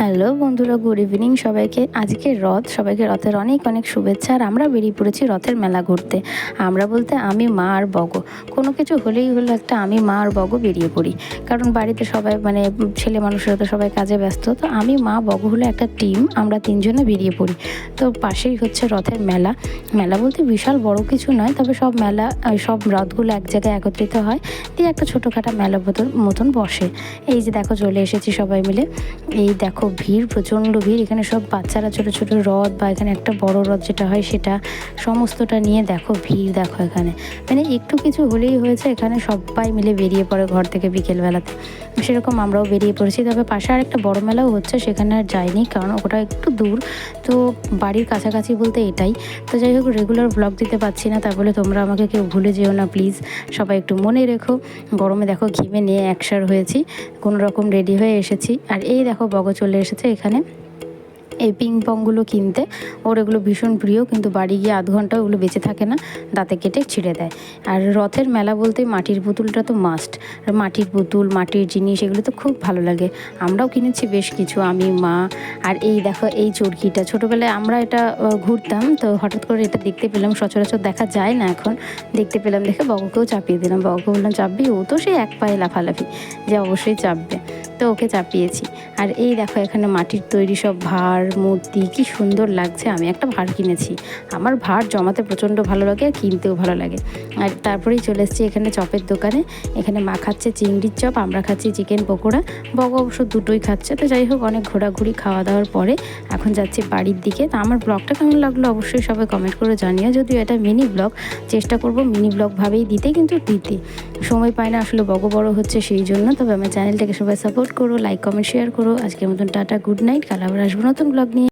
Hello বন্ধুরা, good evening সবাইকে। আজকে রথ, সবাইকে রথের অনেক অনেক শুভেচ্ছা। আর আমরা বেরিয়ে পড়েছি রথের মেলা ঘুরতে। আমরা বলতে আমি, মা আর বগ। কোনো কিছু হলেই হলো একটা আমি, মা আর বগ বেরিয়ে পড়ি। কারণ বাড়িতে সবাই মানে ছেলে মানুষেরা তো সবাই কাজে ব্যস্ত। তো আমি, মা, বগ হলো একটা টিম আমরা তিনজনে বেরিয়ে পড়ি। তো পাশেই হচ্ছে রথের মেলা। মেলা বলতে বিশাল বড় কিছু নয়, তবে সব মেলা সব রথগুলো এক জায়গায় একত্রিত হয়। দিয়ে একটা ছোটোখাটো মেলা মতন বসে। এই যে দেখো, চলে এসেছি সবাই মিলে। এই দেখো ভিড়, প্রচণ্ড ভিড়। এখানে সব বাচ্চারা ছোট ছোট রথ বা এখানে একটা বড় রথ যেটা হয় সেটা সমস্তটা নিয়ে দেখো, ভিড় দেখো এখানে। মানে একটু কিছু হলেই হয়েছে, এখানে সবাই মিলে বেরিয়ে পড়ে ঘর থেকে বিকেলবেলাতে। সেরকম আমরাও বেরিয়ে পড়েছি। তবে পাশে আর একটা বড় মেলাও হচ্ছে, সেখানে আর যাইনি কারণ ওটা একটু দূর। তো বাড়ির কাছাকাছি বলতে এটাই। তো যাই হোক রেগুলার ব্লগ দিতে পারছি না, তা বলে তোমরা আমাকে কেউ ভুলে যেও না প্লিজ সবাই একটু মনে রেখো। গরমে দেখো, ঘিমে নিয়ে একসার হয়েছি। কোনো রকম রেডি হয়ে এসেছি। আর এই দেখো বগ চলে এসেছে এখানে। এই পিং পংগুলো কিনতে। ওর এগুলো ভীষণ প্রিয়, কিন্তু বাড়ি গিয়ে আধ ঘণ্টা ওগুলো বেঁচে থাকে না, দাঁতে কেটে ছিঁড়ে দেয়। আর রথের মেলা বলতে মাটির পুতুলটা তো মাস্ট আর মাটির পুতুল, মাটির জিনিস, এগুলো তো খুব ভালো লাগে। আমরাও কিনেছি বেশ কিছু, আমি, মা। আর এই দেখো, এই চরকিটা। ছোটোবেলায় আমরা এটা ঘুরতাম, তো হঠাৎ করে এটা দেখতে পেলাম, সচরাচর দেখা যায় না এখন। দেখতে পেলাম দেখে বগকেও চাপিয়ে দিলাম। বগকে বললাম, চাপবি? ও তো সেই এক পায়ে লাফালাফি, যে অবশ্যই চাপবে। তো ওকে চাপিয়েছি। আর এই দেখো এখানে মাটির তৈরি সব ভার, মূর্তি, কি সুন্দর লাগছে। আমি একটা ভার কিনেছি। আমার ভার জমাতে প্রচণ্ড ভালো লাগে আর কিনতেও ভালো লাগে। আর তারপরেই চলে এসেছি এখানে চপের দোকানে। এখানে মা খাচ্ছে চিংড়ির চপ, আমরা খাচ্ছি চিকেন পকোড়া। বগ অবশ্য দুটোই খাচ্ছে। তো যাই হোক, অনেক ঘোরাঘুরি খাওয়া দাওয়ার পরে এখন যাচ্ছি বাড়ির দিকে। তো আমার ব্লগটা কেমন লাগল অবশ্যই সবাই কমেন্ট করে জানিও। যদিও এটা মিনি ব্লগ, চেষ্টা করব মিনি ব্লগ ভাবেই দিতে, কিন্তু দিতে। সময় পায় না, আসলে বগো বড় হচ্ছে সেই জন্য। তবে আমার চ্যানেলটাকে সবাই সাপোর্ট করো লাইক কমেন্ট শেয়ার করো। আজকের মতন টাটা গুড নাইট কাল আবার আসব নতুন ব্লগ নিয়ে।